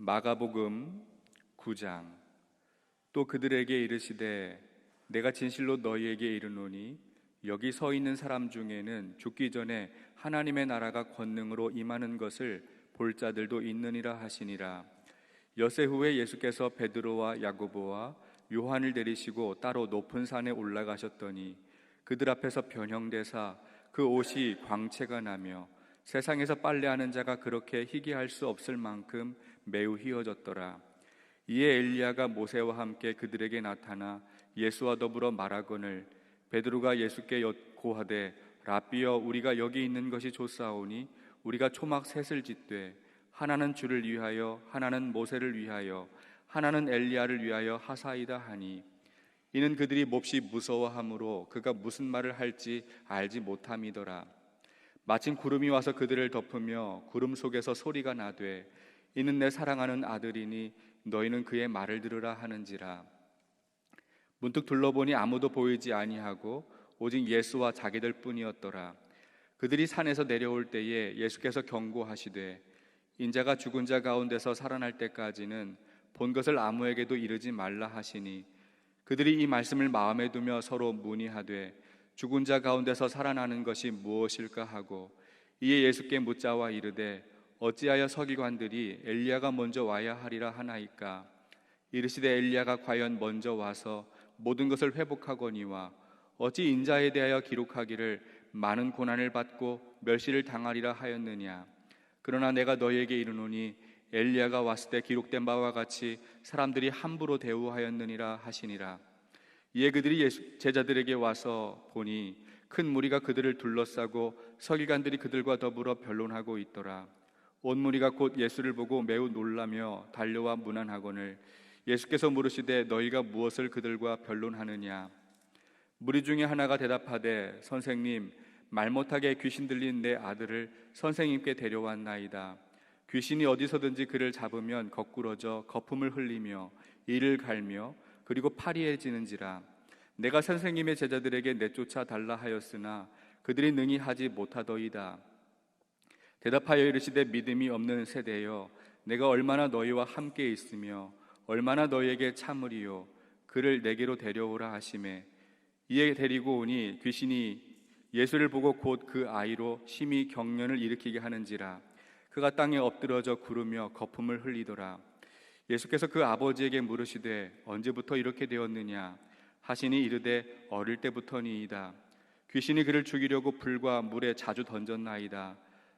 마가복음 9장. 또 그들에게 이르시되 내가 진실로 너희에게 이르노니 여기 서 있는 사람 중에는 죽기 전에 하나님의 나라가 권능으로 임하는 것을 볼 자들도 있느니라 하시니라. 여세 후에 예수께서 베드로와 야고보와 요한을 데리시고 따로 높은 산에 올라가셨더니 그들 앞에서 변형되사 그 옷이 광채가 나며 세상에서 빨래하는 자가 그렇게 희귀할 수 없을 만큼 매우 희어졌더라. 이에 엘리야가 모세와 함께 그들에게 나타나 예수와 더불어 말하거늘 베드로가 예수께 고하되 라비여 우리가 여기 있는 것이 좋사오니 우리가 초막 셋을 짓되 하나는 주를 위하여 하나는 모세를 위하여 하나는 엘리야를 위하여 하사이다 하니 이는 그들이 몹시 무서워하므로 그가 무슨 말을 할지 알지 못함이더라 마침 구름이 와서 그들을 덮으며 구름 속에서 소리가 나되 이는 내 사랑하는 아들이니 너희는 그의 말을 들으라 하는지라. 문득 둘러보니 아무도 보이지 아니하고 오직 예수와 자기들 뿐이었더라. 그들이 산에서 내려올 때에 예수께서 경고하시되 인자가 죽은 자 가운데서 살아날 때까지는 본 것을 아무에게도 이르지 말라 하시니 그들이 이 말씀을 마음에 두며 서로 문의하되 죽은 자 가운데서 살아나는 것이 무엇일까 하고 이에 예수께 묻자와 이르되 어찌하여 서기관들이 엘리야가 먼저 와야 하리라 하나이까? 이르시되 엘리야가 과연 먼저 와서 모든 것을 회복하거니와 어찌 인자에 대하여 기록하기를 많은 고난을 받고 멸시를 당하리라 하였느냐? 그러나 내가 너희에게 이르노니 엘리야가 왔을 때 기록된 바와 같이 사람들이 함부로 대우하였느니라 하시니라. 이에 그들이 예수, 제자들에게 와서 보니 큰 무리가 그들을 둘러싸고 서기관들이 그들과 더불어 변론하고 있더라. 온 무리가 곧 예수를 보고 매우 놀라며 달려와 문안하거늘 예수께서 물으시되 너희가 무엇을 그들과 변론하느냐? 무리 중에 하나가 대답하되 선생님 말 못하게 귀신 들린 내 아들을 선생님께 데려왔나이다. 귀신이 어디서든지 그를 잡으면 거꾸러져 거품을 흘리며 이를 갈며 그리고 파리해지는지라. 내가 선생님의 제자들에게 내쫓아 달라 하였으나 그들이 능히 하지 못하더이다. 대답하여 이르시되 믿음이 없는 세대여 내가 얼마나 너희와 함께 있으며 얼마나 너희에게 참으리요? 그를 내게로 데려오라 하심에 이에 데리고 오니 귀신이 예수를 보고 곧 그 아이로 심히 경련을 일으키게 하는지라. 그가 땅에 엎드러져 구르며 거품을 흘리더라. 예수께서 그 아버지에게 물으시되 언제부터 이렇게 되었느냐? 하시니 이르되 어릴 때부터니이다. 귀신이 그를 죽이려고 불과 물에 자주 던졌나이다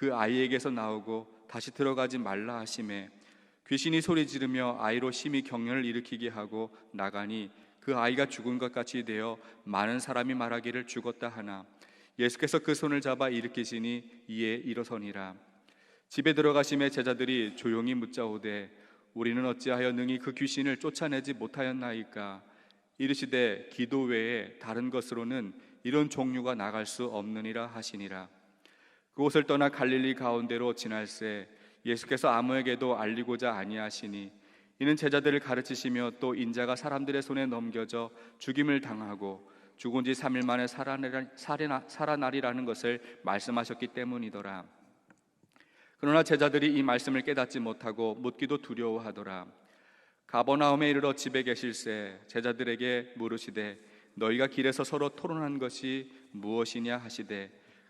그 아이에게서 나오고 다시 들어가지 말라 하심에 귀신이 소리 지르며 아이로 심히 경련을 일으키게 하고 나가니 그 아이가 죽은 것 같이 되어 많은 사람이 말하기를 죽었다 하나 예수께서 그 손을 잡아 일으키시니 이에 일어서니라. 집에 들어가심에 제자들이 조용히 묻자오되 우리는 어찌하여 능히 그 귀신을 쫓아내지 못하였나이까? 이르시되 기도 외에 다른 것으로는 이런 종류가 나갈 수 없느니라 하시니라 그곳을 떠나 갈릴리 가운데로 지날새 예수께서 아무에게도 알리고자 아니하시니 이는 제자들을 가르치시며 또 인자가 사람들의 손에 넘겨져 죽임을 당하고 죽은 지 3일 만에 살아나리라는 것을 말씀하셨기 때문이더라. 그러나 제자들이 이 말씀을 깨닫지 못하고 묻기도 두려워하더라. 가버나움에 이르러 집에 계실새 제자들에게 물으시되 너희가 길에서 서로 토론한 것이 무엇이냐 하시되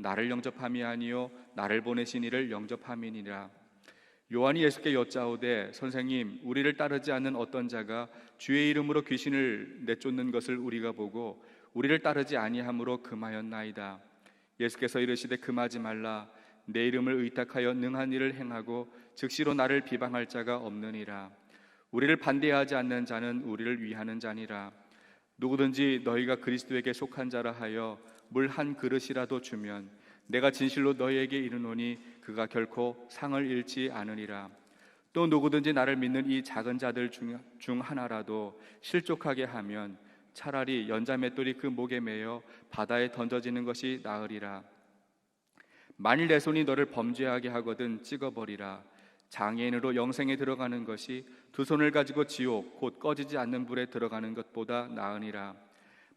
나를 영접함이 아니요 나를 보내신 이를 영접함이니라 요한이 예수께 여짜오되 선생님 우리를 따르지 않는 어떤 자가 주의 이름으로 귀신을 내쫓는 것을 우리가 보고 우리를 따르지 아니함으로 금하였나이다. 예수께서 이르시되 금하지 말라 내 이름을 의탁하여 능한 일을 행하고 즉시로 나를 비방할 자가 없느니라. 우리를 반대하지 않는 자는 우리를 위하는 자니라. 누구든지 너희가 그리스도에게 속한 자라 하여 물 한 그릇이라도 주면 내가 진실로 너희에게 이르노니 그가 결코 상을 잃지 않으리라. 또 누구든지 나를 믿는 이 작은 자들 중, 중 하나라도 실족하게 하면 차라리 연자 맷돌이 그 목에 매여 바다에 던져지는 것이 나으리라. 만일 내 손이 너를 범죄하게 하거든 찍어버리라. 장애인으로 영생에 들어가는 것이 두 손을 가지고 지옥 곧 꺼지지 않는 불에 들어가는 것보다 나으니라.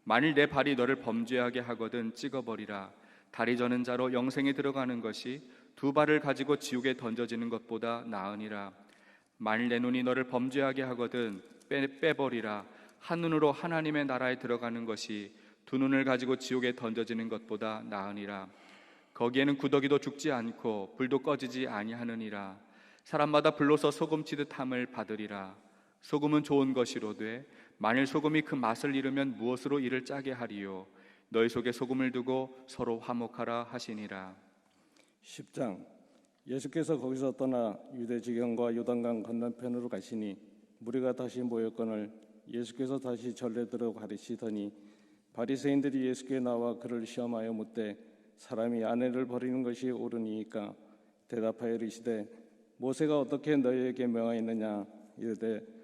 만일 내 발이 너를 범죄하게 하거든 찍어버리라. 다리 저는 자로 영생에 들어가는 것이 두 발을 가지고 지옥에 던져지는 것보다 나으니라. 만일 내 눈이 너를 범죄하게 하거든 빼, 빼버리라. 한 눈으로 하나님의 나라에 들어가는 것이 두 눈을 가지고 지옥에 던져지는 것보다 나으니라. 거기에는 구더기도 죽지 않고 불도 꺼지지 아니하느니라. 사람마다 불로서 소금치듯 함을 받으리라. 소금은 좋은 것이로되 만일 소금이 그 맛을 잃으면 무엇으로 이를 짜게 하리요. 너희 속에 소금을 두고 서로 화목하라 하시니라. 10장 예수께서 거기서 떠나 유대 지경과 요단강 건너편으로 가시니 무리가 다시 모였거늘 예수께서 다시 전례대로 가르치더니 바리새인들이 예수께 나와 그를 시험하여 묻되 사람이 아내를 버리는 것이 옳으니까 대답하여 이르시되 모세가 어떻게 너희에게 명하였느냐 이르되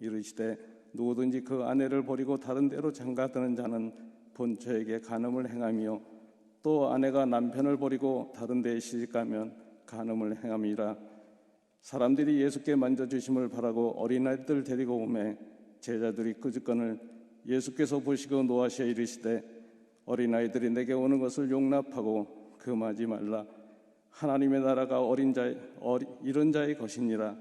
이르시되 누구든지 그 아내를 버리고 다른 데로 장가드는 자는 본처에게 간음을 행하며 또 아내가 남편을 버리고 다른 데에 시집가면 간음을 행함이라. 사람들이 예수께 만져주심을 바라고 어린아이들 데리고 오매 제자들이 끄집건을 예수께서 보시고 노하시어 이르시되 어린아이들이 내게 오는 것을 용납하고 금하지 말라. 하나님의 나라가 어린 자 어리, 이런 자의 것이니라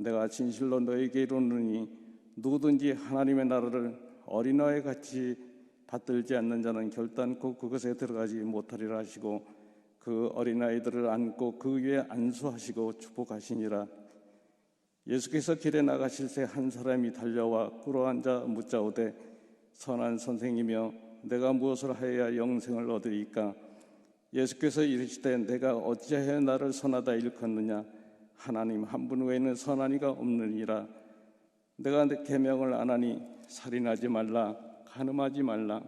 내가 진실로 너에게 이르노니 누구든지 하나님의 나라를 어린아이 같이 받들지 않는 자는 결단코 그것에 들어가지 못하리라 하시고 그 어린아이들을 안고 그 위에 안수하시고 축복하시니라. 예수께서 길에 나가실 새한 사람이 달려와 꿇어앉아 묻자오되 선한 선생이며 내가 무엇을 하여야 영생을 얻으리까? 예수께서 이르시되 내가 어찌하여 나를 선하다 일컫느냐 하나님 한 분 외에는 선한 이가 없느니라. 내가 내 계명을 안 하니 살인하지 말라 간음하지 말라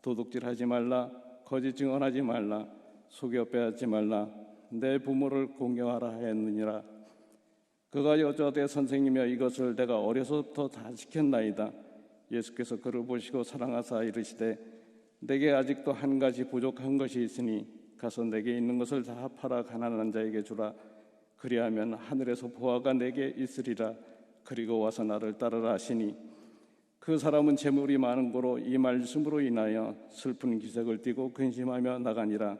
도둑질하지 말라 거짓 증언하지 말라 속여 빼앗지 말라 내 부모를 공경하라 하였느니라. 그가 여자되 선생님이여 이것을 내가 어려서부터 다 지켰나이다. 예수께서 그를 보시고 사랑하사 이르시되 내게 아직도 한 가지 부족한 것이 있으니 가서 내게 있는 것을 다 팔아 가난한 자에게 주라 그리하면 하늘에서 보화가 내게 있으리라. 그리고 와서 나를 따르라 하시니 그 사람은 재물이 많은 고로 이 말씀으로 인하여 슬픈 기색을 띠고 근심하며 나가니라.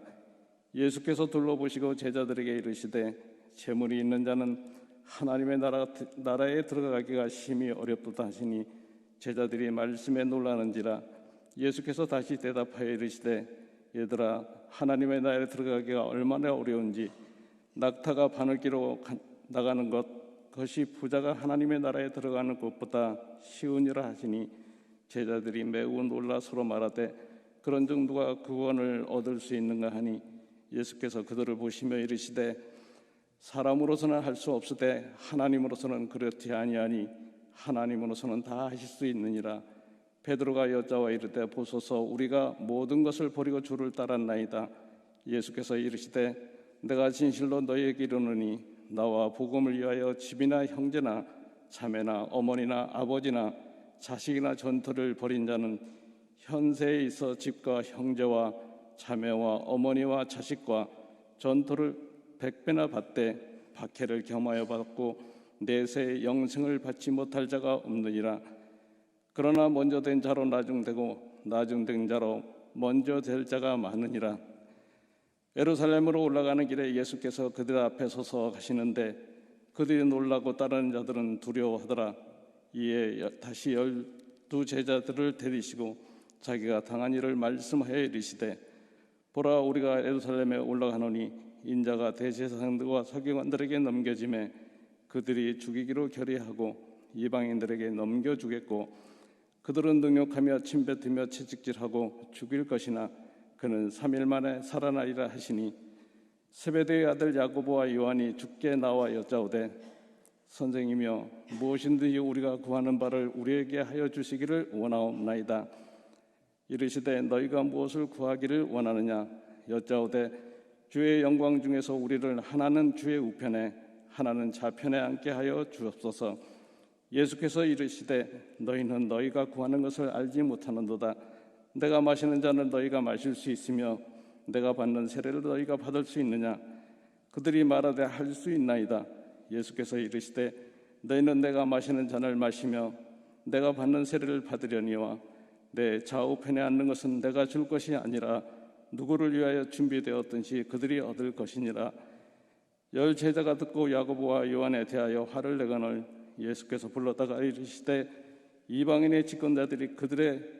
예수께서 둘러보시고 제자들에게 이르시되 재물이 있는 자는 하나님의 나라, 나라에 들어가기가 심히 어렵도다 하시니 제자들이 말씀에 놀라는지라 예수께서 다시 대답하여 이르시되 얘들아 하나님의 나라에 들어가기가 얼마나 어려운지 낙타가 바늘 끼로 나가는 것 그것이 부자가 하나님의 나라에 들어가는 것보다 쉬우니라 하시니 제자들이 매우 놀라 서로 말하되 그런 정도가 구원을 얻을 수 있는가 하니 예수께서 그들을 보시며 이르시되 사람으로서는 할 수 없으되 하나님으로서는 그렇지 아니하니 하나님으로서는 다 하실 수 있느니라. 베드로가 여자와 이르되 보소서 우리가 모든 것을 버리고 주를 따랐나이다. 예수께서 이르시되 내가 진실로 너희에게 이르노니 나와 복음을 위하여 집이나 형제나 자매나 어머니나 아버지나 자식이나 전토를 벌인 자는 현세에 있어 집과 형제와 자매와 어머니와 자식과 전토를 백배나 받되 박해를 겸하여 받고 내세 영생을 받지 못할 자가 없느니라. 그러나 먼저 된 자로 나중되고 나중된 자로 먼저 될 자가 많으니라 예루살렘으로 올라가는 길에 예수께서 그들 앞에 서서 가시는데 그들이 놀라고 따르는 자들은 두려워하더라. 이에 여- 다시 열두 제자들을 데리시고 자기가 당한 일을 말씀하여 이르시되 보라 우리가 예루살렘에 올라가노니 인자가 대제사장들과 서기관들에게 넘겨짐에 그들이 죽이기로 결의하고 이방인들에게 넘겨주겠고 그들은 능욕하며 침뱉으며 채찍질하고 죽일 것이나 그는 삼일 만에 살아나리라 하시니 세베대의 아들 야고보와 요한이 죽게 나와 여짜오되 선생이며 무엇인든지 우리가 구하는 바를 우리에게 하여 주시기를 원하옵나이다. 이르시되 너희가 무엇을 구하기를 원하느냐? 여짜오되 주의 영광 중에서 우리를 하나는 주의 우편에 하나는 좌편에 앉게 하여 주옵소서. 예수께서 이르시되 너희는 너희가 구하는 것을 알지 못하는도다 내가 마시는 잔을 너희가 마실 수 있으며 내가 받는 세례를 너희가 받을 수 있느냐? 그들이 말하되 할 수 있나이다. 예수께서 이르시되 너희는 내가 마시는 잔을 마시며 내가 받는 세례를 받으려니와 내 좌우편에 앉는 것은 내가 줄 것이 아니라 누구를 위하여 준비되었든지 그들이 얻을 것이니라. 열 제자가 듣고 야고보와 요한에 대하여 화를 내거늘 예수께서 불렀다가 이르시되 이방인의 집권자들이 그들의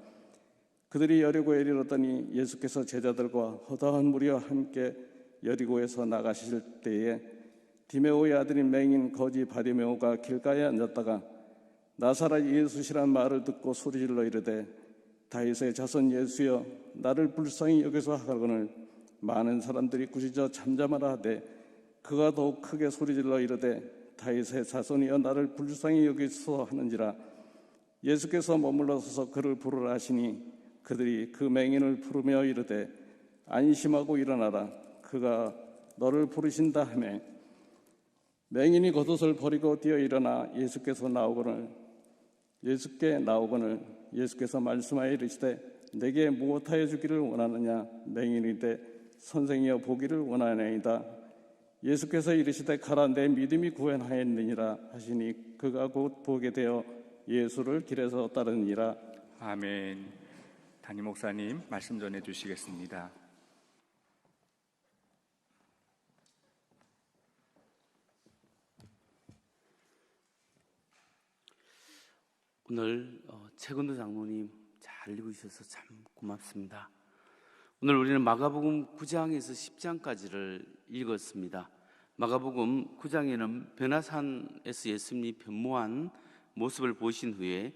그들이 여리고에 이르렀더니 예수께서 제자들과 허다한 무리와 함께 여리고에서 나가실 때에 디메오의 아들인 맹인 거지 바디메오가 길가에 앉았다가 나사렛 예수시란 말을 듣고 소리질러 이르되 다윗의 자손 예수여 나를 불쌍히 여기서 하거늘 많은 사람들이 꾸짖어 잠잠하라 하되 그가 더욱 크게 소리질러 이르되 다윗의 자손이여 나를 불쌍히 여기서 하는지라. 예수께서 머물러 서서 그를 부르라 하시니 그들이 그 맹인을 부르며 이르되 안심하고 일어나라. 그가 너를 부르신다 하매 맹인이 겉옷을 버리고 뛰어 일어나 예수께서 나오거늘 예수께 나오거늘 예수께서 말씀하여 이르시되 내게 무엇하여 주기를 원하느냐? 맹인이되 선생이여 보기를 원하나이다. 예수께서 이르시되 가라 내 믿음이 구원하였느니라 하시니 그가 곧 보게 되어 예수를 길에서 따르니라. 아멘. 담임 목사님 말씀 전해 주시겠습니다. 오늘 어, 최근도 장로님 잘 읽으셔서 참 고맙습니다. 오늘 우리는 마가복음 9장에서 10장까지를 읽었습니다. 마가복음 9장에는 변화산에서 예수님이 변모한 모습을 보신 후에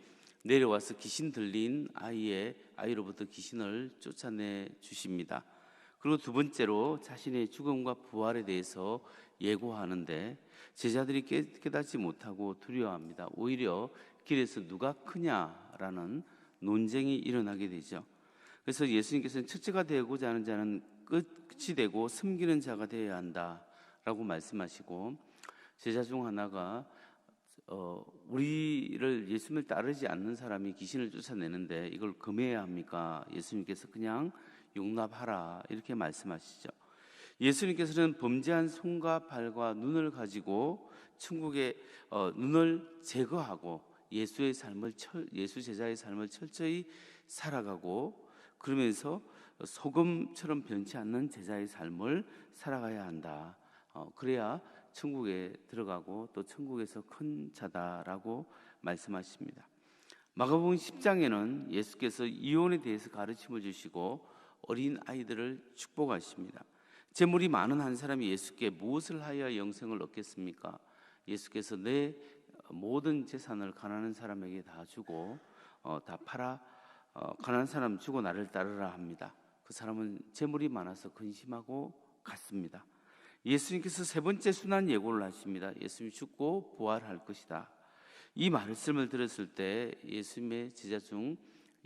내려와서 귀신 들린 아이의 아이로부터 귀신을 쫓아내 주십니다. 그리고 두 번째로 자신의 죽음과 부활에 대해서 예고하는데 제자들이 깨- 깨닫지 못하고 두려워합니다. 오히려 길에서 누가 크냐라는 논쟁이 일어나게 되죠. 그래서 예수님께서는 첫째가 되고자 하는 자는 끝이 되고 섬기는 자가 되어야 한다라고 말씀하시고 제자 중 하나가 어, 우리를 예수님을 따르지 않는 사람이 귀신을 쫓아내는데 이걸 금해야 합니까? 예수님께서 그냥 용납하라 이렇게 말씀하시죠. 예수님께서는 범죄한 손과 발과 눈을 가지고 천국의 어, 눈을 제거하고 예수의 삶을 철, 예수 제자의 삶을 철저히 살아가고 그러면서 소금처럼 변치 않는 제자의 삶을 살아가야 한다. 어, 그래야 천국에 들어가고 또 천국에서 큰 자다라고 말씀하십니다. 마가복음 10장에는 예수께서 이혼에 대해서 가르침을 주시고 어린 아이들을 축복하십니다. 재물이 많은 한 사람이 예수께 무엇을 하여 영생을 얻겠습니까? 예수께서 내 모든 재산을 가난한 사람에게 다 주고 어, 다 팔아 어, 가난한 사람 주고 나를 따르라 합니다. 그 사람은 재물이 많아서 근심하고 갔습니다. 예수님께서 세 번째 순환 예고를 하십니다. 예수님 죽고 부활할 것이다. 이 말씀을 들었을 때 예수님의 제자 중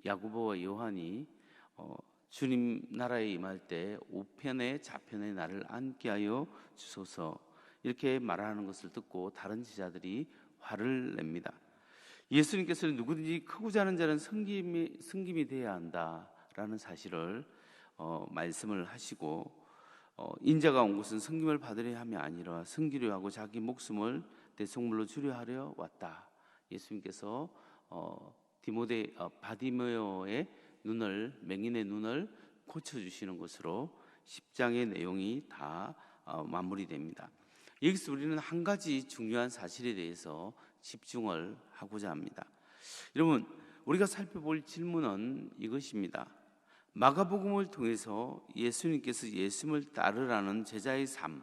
야고보와 요한이 어, 주님 나라에 임할 때 우편에 좌편에 나를 앉게 하여 주소서 이렇게 말하는 것을 듣고 다른 제자들이 화를 냅니다. 예수님께서는 누구든지 크고자 하는 자는 성김이 성김이 돼야 한다라는 사실을 어, 말씀을 하시고 어, 인자가 온 것은 성김을 받으려 함이 아니라 성기려 하고 자기 목숨을 대속물로 주려 하려 왔다. 예수님께서 어, 디모데 어, 바디메오의 눈을 맹인의 눈을 고쳐 주시는 것으로 10장의 내용이 다 어, 마무리됩니다. 여기서 우리는 한 가지 중요한 사실에 대해서 집중을 하고자 합니다. 여러분, 우리가 살펴볼 질문은 이것입니다. 마가복음을 통해서 예수님께서 예수님을 따르라는 제자의 삶,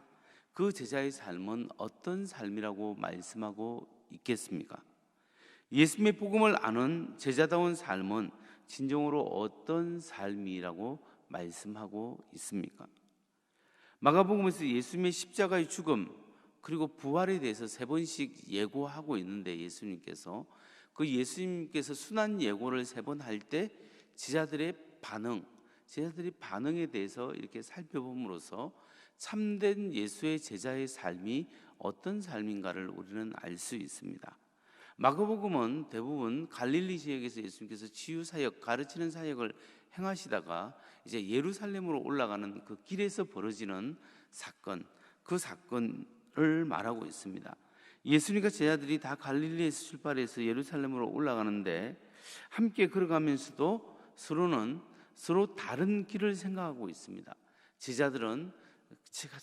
그 제자의 삶은 어떤 삶이라고 말씀하고 있겠습니까? 예수님의 복음을 아는 제자다운 삶은 진정으로 어떤 삶이라고 말씀하고 있습니까? 마가복음에서 예수님의 십자가의 죽음 그리고 부활에 대해서 세 번씩 예고하고 있는데 예수님께서 그 예수님께서 순한 예고를 세 번 할 때 제자들의 반응, 제자들이 반응에 대해서 이렇게 살펴봄으로써 참된 예수의 제자의 삶이 어떤 삶인가를 우리는 알 수 있습니다. 마가복음은 대부분 갈릴리 지역에서 예수님께서 치유 사역, 가르치는 사역을 행하시다가 이제 예루살렘으로 올라가는 그 길에서 벌어지는 사건, 그 사건을 말하고 있습니다. 예수님과 제자들이 다 갈릴리에서 출발해서 예루살렘으로 올라가는데 함께 걸어가면서도 서로는 서로 다른 길을 생각하고 있습니다. 제자들은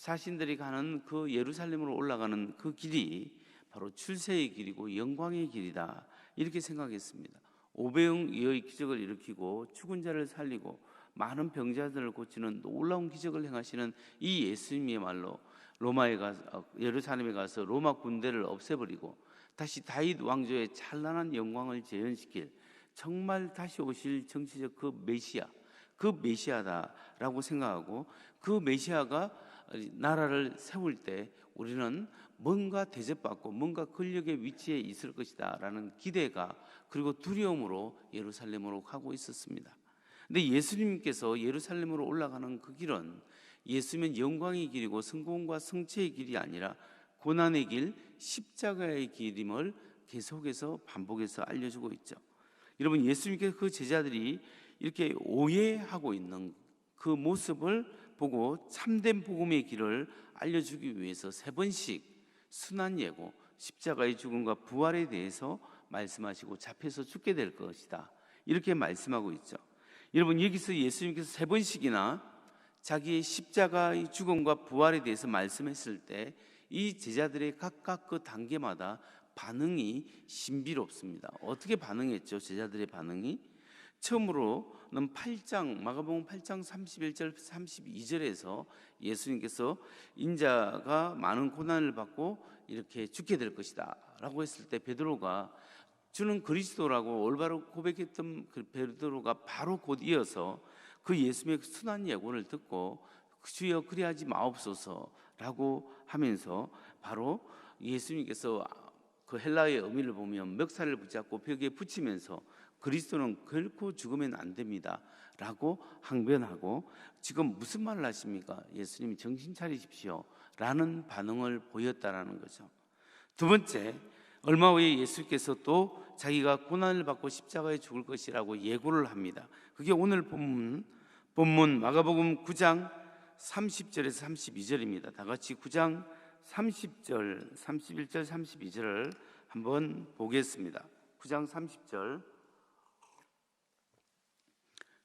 자신들이 가는 그 예루살렘으로 올라가는 그 길이 바로 출세의 길이고 영광의 길이다 이렇게 생각했습니다. 오배영의 기적을 일으키고 죽은 자를 살리고 많은 병자들을 고치는 놀라운 기적을 행하시는 이 예수님이야말로 로마에 가서 어, 예루살렘에 가서 로마 군대를 없애버리고 다시 다윗 왕조의 찬란한 영광을 재현시킬 정말 다시 오실 정치적 그 메시아 그 메시아다라고 생각하고 그 메시아가 나라를 세울 때 우리는 뭔가 대접받고 뭔가 권력의 위치에 있을 것이다라는 기대가 그리고 두려움으로 예루살렘으로 가고 있었습니다. 근데 예수님께서 예루살렘으로 올라가는 그 길은 예수님은 영광의 길이고 성공과 성취의 길이 아니라 고난의 길, 십자가의 길임을 계속해서 반복해서 알려주고 있죠. 여러분 예수님께서 그 제자들이 이렇게 오해하고 있는 그 모습을 보고 참된 복음의 길을 알려주기 위해서 세 번씩 순한 예고, 십자가의 죽음과 부활에 대해서 말씀하시고 잡혀서 죽게 될 것이다. 이렇게 말씀하고 있죠. 여러분 여기서 예수님께서 세 번씩이나 자기의 십자가의 죽음과 부활에 대해서 말씀했을 때 이 제자들의 각각 그 단계마다 반응이 신비롭습니다. 어떻게 반응했죠? 제자들의 반응이 처음으로는 8장 마가복음 8장 31절 32절에서 예수님께서 인자가 많은 고난을 받고 이렇게 죽게 될 것이다라고 했을 때 베드로가 주는 그리스도라고 올바로 고백했던 그 베드로가 바로 곧 이어서 그 예수님의 순한 예고를 듣고 주여 그리하지 마옵소서라고 하면서 바로 예수님께서 그 헬라의 의미를 보면 멱살을 붙잡고 벽에 붙이면서 그리스도는 결코 죽으면 안 됩니다 라고 항변하고 지금 무슨 말을 하십니까? 예수님이 정신 차리십시오 라는 반응을 보였다라는 거죠. 두 번째 얼마 후에 예수께서 또 자기가 고난을 받고 십자가에 죽을 것이라고 예고를 합니다. 그게 오늘 본문 본문 마가복음 9장 30절에서 32절입니다. 다 같이 9장 30절, 31절, 32절을 한번 보겠습니다. 9장 30절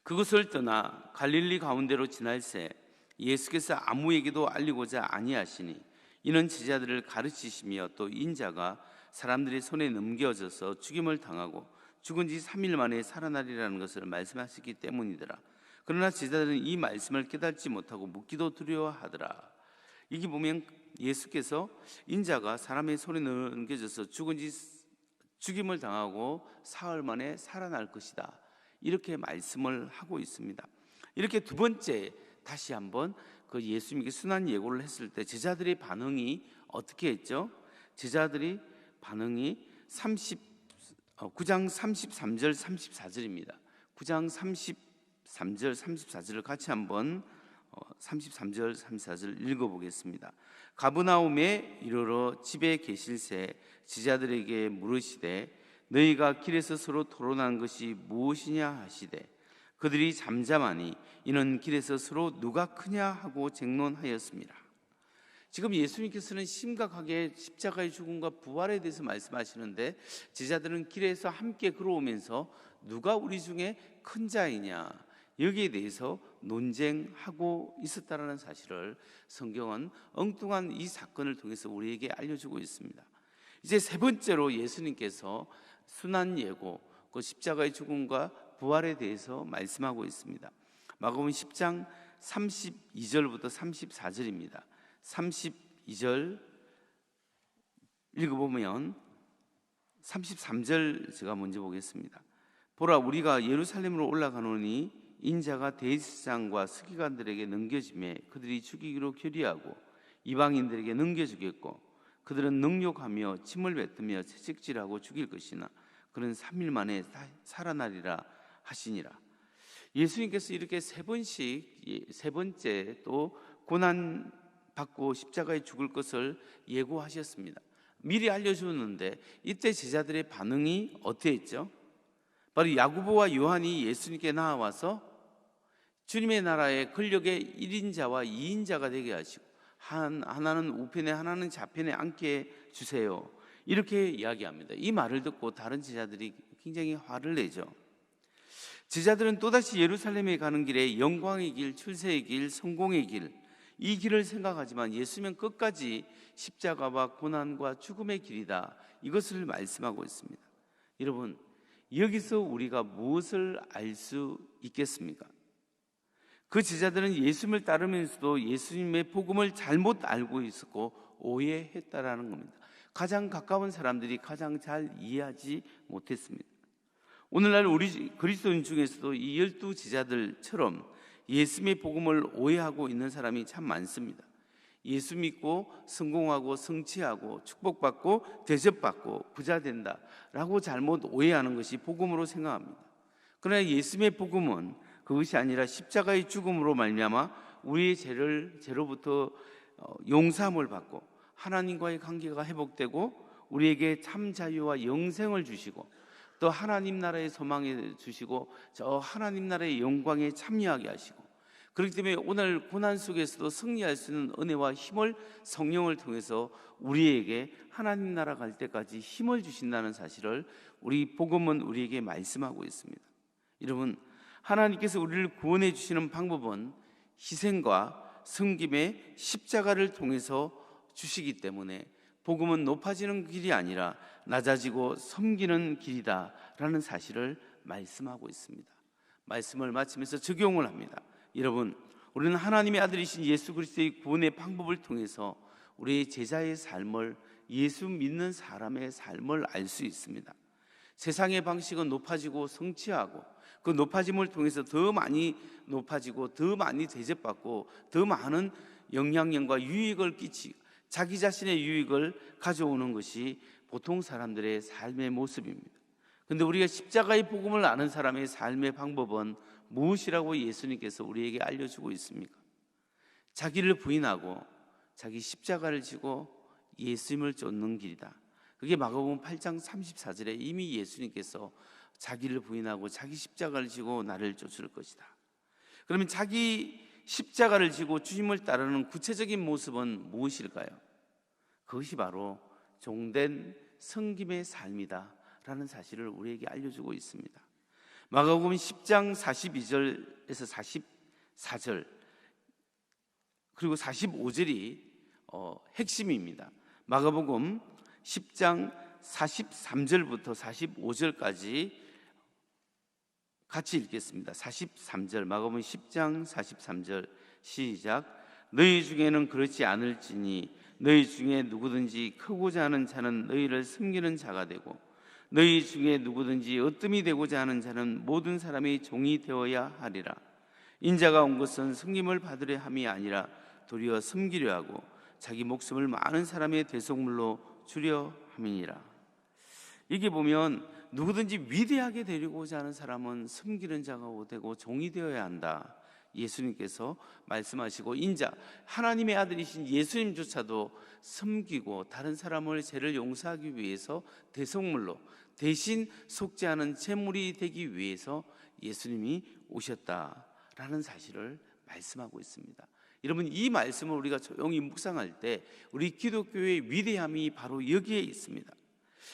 그것을 떠나 갈릴리 가운데로 지날새 예수께서 아무에게도 알리고자 아니하시니 이는 제자들을 가르치시며 또 인자가 사람들의 손에 넘겨져서 죽임을 당하고 죽은 지 3일 만에 살아나리라는 것을 말씀하셨기 때문이더라. 그러나 제자들은 이 말씀을 깨닫지 못하고 묻기도 두려워하더라. 이게 보면 예수께서 인자가 사람의 손에 넘겨져서 죽은 지 죽임을 당하고 사흘 만에 살아날 것이다. 이렇게 말씀을 하고 있습니다. 이렇게 두 번째 다시 한번 그 예수님께 순한 예고를 했을 때 제자들의 반응이 어떻게 했죠? 제자들이 반응이 30 9장 33절 34절입니다. 9장 33절 34절을 같이 한번 어, 33절 34절 읽어보겠습니다. 가브나움에 이르러 집에 계실새 지자들에게 물으시되 너희가 길에서 서로 토론한 것이 무엇이냐 하시되 그들이 잠잠하니 이는 길에서 서로 누가 크냐 하고 쟁론하였습니다. 지금 예수님께서는 심각하게 십자가의 죽음과 부활에 대해서 말씀하시는데 제자들은 길에서 함께 걸어오면서 누가 우리 중에 큰 자이냐 여기에 대해서 논쟁하고 있었다라는 사실을 성경은 엉뚱한 이 사건을 통해서 우리에게 알려주고 있습니다. 이제 세 번째로 예수님께서 순환 예고 그 십자가의 죽음과 부활에 대해서 말씀하고 있습니다. 마가복음 10장 32절부터 34절입니다. 32절 읽어보면 33절 제가 먼저 보겠습니다. 보라 우리가 예루살렘으로 올라가노니 인자가 대제사장과 서기관들에게 넘겨지매 그들이 죽이기로 결의하고 이방인들에게 넘겨주겠고 그들은 능욕하며 침을 뱉으며 채찍질하고 죽일 것이나 그는 3일 만에 다- 살아나리라 하시니라. 예수님께서 이렇게 세 번씩 예, 세 번째 또 고난 받고 십자가에 죽을 것을 예고하셨습니다. 미리 알려주었는데 이때 제자들의 반응이 어땠죠? 바로 야구보와 요한이 예수님께 나와서 주님의 나라의 권력의 1인자와 2인자가 되게 하시고 한, 하나는 우편에 하나는 좌편에 앉게 주세요. 이렇게 이야기합니다. 이 말을 듣고 다른 제자들이 굉장히 화를 내죠. 제자들은 또다시 예루살렘에 가는 길에 영광의 길, 출세의 길, 성공의 길, 이 길을 생각하지만 예수님은 끝까지 십자가와 고난과 죽음의 길이다. 이것을 말씀하고 있습니다. 여러분, 여기서 우리가 무엇을 알 수 있겠습니까? 그 제자들은 예수님을 따르면서도 예수님의 복음을 잘못 알고 있었고 오해했다라는 겁니다. 가장 가까운 사람들이 가장 잘 이해하지 못했습니다. 오늘날 우리 그리스도인 중에서도 이 열두 제자들처럼 예수님의 복음을 오해하고 있는 사람이 참 많습니다. 예수 믿고 성공하고 성취하고 축복받고 대접받고 부자 된다라고 잘못 오해하는 것이 복음으로 생각합니다. 그러나 예수님의 복음은 그것이 아니라 십자가의 죽음으로 말미암아 우리의 죄를 죄로부터 어, 용서함을 받고 하나님과의 관계가 회복되고 우리에게 참 자유와 영생을 주시고 또 하나님 나라의 소망에 주시고 저 하나님 나라의 영광에 참여하게 하시고 그렇기 때문에 오늘 고난 속에서도 승리할 수 있는 은혜와 힘을 성령을 통해서 우리에게 하나님 나라 갈 때까지 힘을 주신다는 사실을 우리 복음은 우리에게 말씀하고 있습니다. 여러분 하나님께서 우리를 구원해 주시는 방법은 희생과 섬김의 십자가를 통해서 주시기 때문에 복음은 높아지는 길이 아니라 낮아지고 섬기는 길이다라는 사실을 말씀하고 있습니다. 말씀을 마치면서 적용을 합니다. 여러분, 우리는 하나님의 아들이신 예수 그리스도의 구원의 방법을 통해서 우리의 제자의 삶을 예수 믿는 사람의 삶을 알 수 있습니다. 세상의 방식은 높아지고 성취하고 그 높아짐을 통해서 더 많이 높아지고 더 많이 대접받고 더 많은 영향력과 유익을 끼치 자기 자신의 유익을 가져오는 것이 보통 사람들의 삶의 모습입니다. 근데 우리가 십자가의 복음을 아는 사람의 삶의 방법은 무엇이라고 예수님께서 우리에게 알려주고 있습니까? 자기를 부인하고 자기 십자가를 지고 예수님을 쫓는 길이다. 그게 마가복음 8장 34절에 이미 예수님께서 자기를 부인하고 자기 십자가를 지고 나를 쫓을 것이다. 그러면 자기 십자가를 지고 주님을 따르는 구체적인 모습은 무엇일까요? 그것이 바로 종된 성김의 삶이다 라는 사실을 우리에게 알려주고 있습니다. 마가복음 10장 42절에서 44절 그리고 45절이 어, 핵심입니다. 마가복음 10장 43절부터 45절까지 같이 읽겠습니다. 43절 마가복음 10장 43절 시작. 너희 중에는 그렇지 않을지니 너희 중에 누구든지 크고자 하는 자는 너희를 섬기는 자가 되고 너희 중에 누구든지 으뜸이 되고자 하는 자는 모든 사람의 종이 되어야 하리라. 인자가 온 것은 섬김을 받으려 함이 아니라 도리어 섬기려 하고 자기 목숨을 많은 사람의 대속물로 주려 함이니라. 이게 보면 누구든지 위대하게 되려고자 하는 사람은 섬기는 자가 되고 종이 되어야 한다. 예수님께서 말씀하시고 인자 하나님의 아들이신 예수님조차도 섬기고 다른 사람을 죄를 용서하기 위해서 대속물로 대신 속죄하는 제물이 되기 위해서 예수님이 오셨다라는 사실을 말씀하고 있습니다. 여러분 이 말씀을 우리가 조용히 묵상할 때 우리 기독교의 위대함이 바로 여기에 있습니다.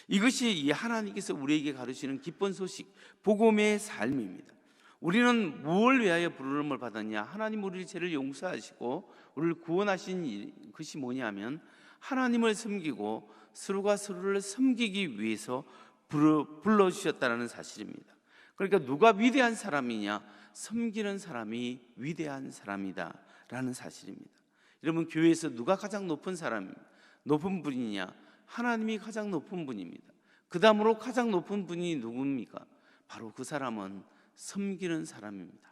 이것이 이 하나님께서 우리에게 가르치는 기쁜 소식, 복음의 삶입니다. 우리는 무엇을 위하여 부르심을 받았냐? 하나님 우리 죄를 용서하시고 우리를 구원하신 일, 것이 뭐냐면 하나님을 섬기고 서로가 서로를 섬기기 위해서 불러, 불러 주셨다는 사실입니다. 그러니까 누가 위대한 사람이냐? 섬기는 사람이 위대한 사람이다라는 사실입니다. 여러분 교회에서 누가 가장 높은 사람, 높은 분이냐? 하나님이 가장 높은 분입니다. 그 다음으로 가장 높은 분이 누굽니까? 바로 그 사람은 섬기는 사람입니다.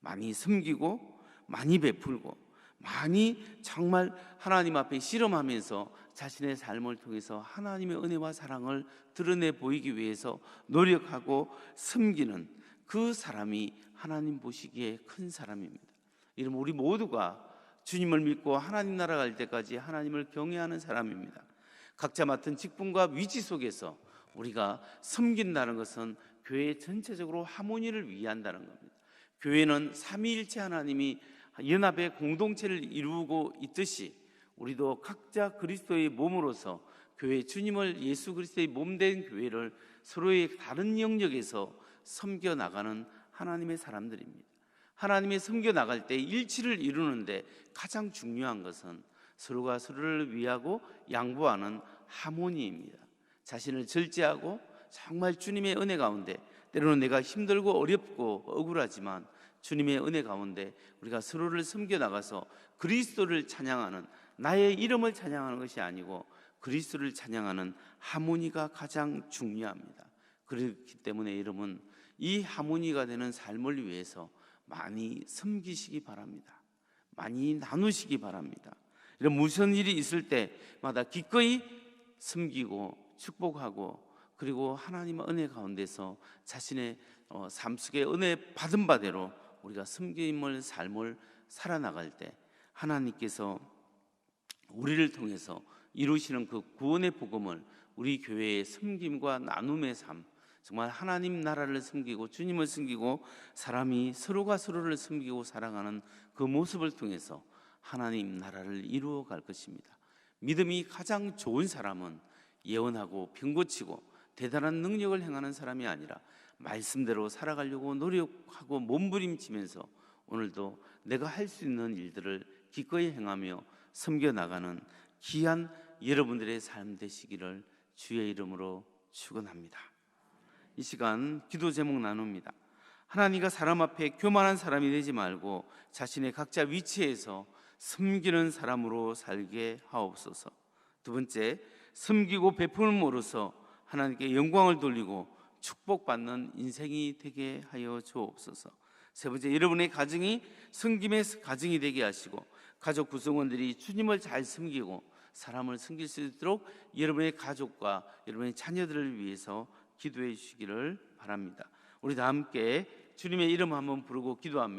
많이 섬기고 많이 베풀고 많이 정말 하나님 앞에 실험하면서 자신의 삶을 통해서 하나님의 은혜와 사랑을 드러내 보이기 위해서 노력하고 섬기는 그 사람이 하나님 보시기에 큰 사람입니다. 이러면 우리 모두가 주님을 믿고 하나님 나라 갈 때까지 하나님을 경외하는 사람입니다. 각자 맡은 직분과 위치 속에서 우리가 섬긴다는 것은 교회 전체적으로 하모니를 위한다는 겁니다. 교회는 삼위일체 하나님이 연합의 공동체를 이루고 있듯이 우리도 각자 그리스도의 몸으로서 교회 주님을 예수 그리스도의 몸 된 교회를 서로의 다른 영역에서 섬겨 나가는 하나님의 사람들입니다. 하나님의 섬겨 나갈 때 일치를 이루는데 가장 중요한 것은 서로가 서로를 위하고 양보하는 하모니입니다. 자신을 절제하고 정말 주님의 은혜 가운데 때로는 내가 힘들고 어렵고 억울하지만 주님의 은혜 가운데 우리가 서로를 섬겨 나가서 그리스도를 찬양하는 나의 이름을 찬양하는 것이 아니고 그리스도를 찬양하는 하모니가 가장 중요합니다. 그렇기 때문에 여러분 이 하모니가 되는 삶을 위해서 많이 섬기시기 바랍니다. 많이 나누시기 바랍니다. 이런 무슨 일이 있을 때마다 기꺼이 섬기고 축복하고 그리고 하나님의 은혜 가운데서 자신의 어, 삶 속에 은혜 받은 바대로 우리가 섬김을 삶을 살아나갈 때 하나님께서 우리를 통해서 이루시는 그 구원의 복음을 우리 교회의 섬김과 나눔의 삶 정말 하나님 나라를 섬기고 주님을 섬기고 사람이 서로가 서로를 섬기고 사랑하는 그 모습을 통해서 하나님 나라를 이루어 갈 것입니다. 믿음이 가장 좋은 사람은 예언하고 병 고치고 대단한 능력을 행하는 사람이 아니라 말씀대로 살아가려고 노력하고 몸부림치면서 오늘도 내가 할 수 있는 일들을 기꺼이 행하며 섬겨 나가는 귀한 여러분들의 삶 되시기를 주의 이름으로 축원합니다. 이 시간 기도 제목 나눕니다. 하나님과 사람 앞에 교만한 사람이 되지 말고 자신의 각자 위치에서 섬기는 사람으로 살게 하옵소서. 두 번째, 섬기고 베풀음으로써 하나님께 영광을 돌리고 축복받는 인생이 되게 하여 주옵소서. 세 번째, 여러분의 가정이 섬김의 가정이 되게 하시고 가족 구성원들이 주님을 잘 섬기고 사람을 섬길 수 있도록 여러분의 가족과 여러분의 자녀들을 위해서 기도해 주시기를 바랍니다. 우리 다 함께 주님의 이름 한번 부르고 기도합니다.